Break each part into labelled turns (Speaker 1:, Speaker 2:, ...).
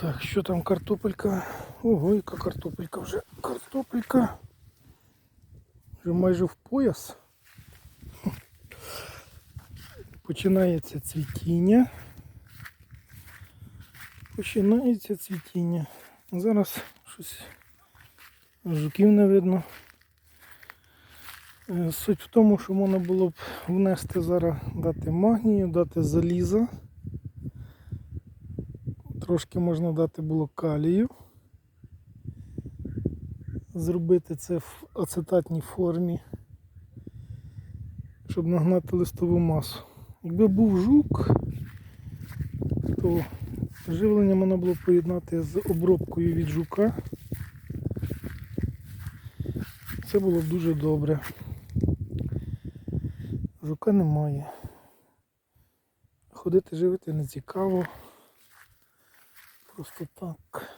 Speaker 1: Так, що там картопелька? Ого, яка картопелька вже. Картопелька. Вже майже в пояс. Починається цвітіння. Починається цвітіння. Зараз щось жуків не видно. Е, Суть в тому, що можна було б внести зараз дати магнію, дати заліза. Трошки можна дати було калію. Зробити це в ацетатній формі, щоб нагнати листову масу. Якби був жук, то живлення можна було поєднати з обробкою від жука. Це було б дуже добре. Жука немає. Ходити живити не цікаво. Просто так.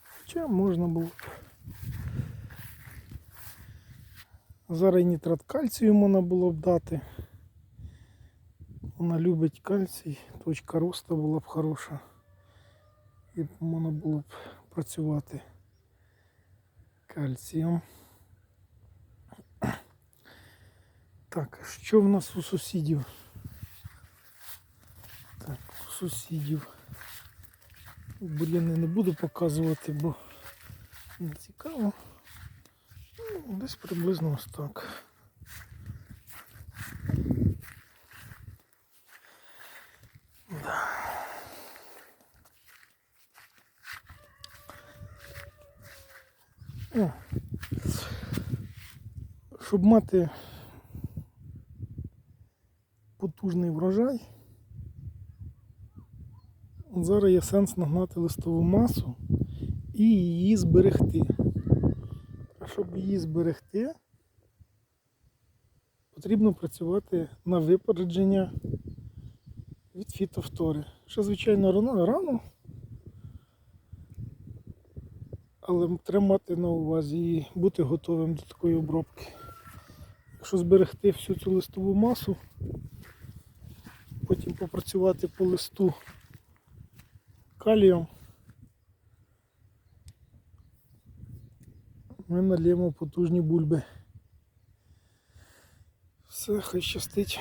Speaker 1: Хоча можна було б. Зараз нітрат кальцію можна було б дати. Вона любить кальцій, точка росту була б хороша. І можна було б працювати кальцієм. Так, що в нас у сусідів? Так, у сусідів. Бур'яни не буду показувати, бо не цікаво. Ну, десь приблизно ось так. Да. О. Щоб мати потужний врожай, зараз є сенс нагнати листову масу і її зберегти. А щоб її зберегти, потрібно працювати на випередження від фітофтори. Ще, звичайно, рано, рано, але треба на увазі і бути готовим до такої обробки. Якщо зберегти всю цю листову масу, потім попрацювати по листу калієм, ми налємо потужні бульби. Все, хай щастить.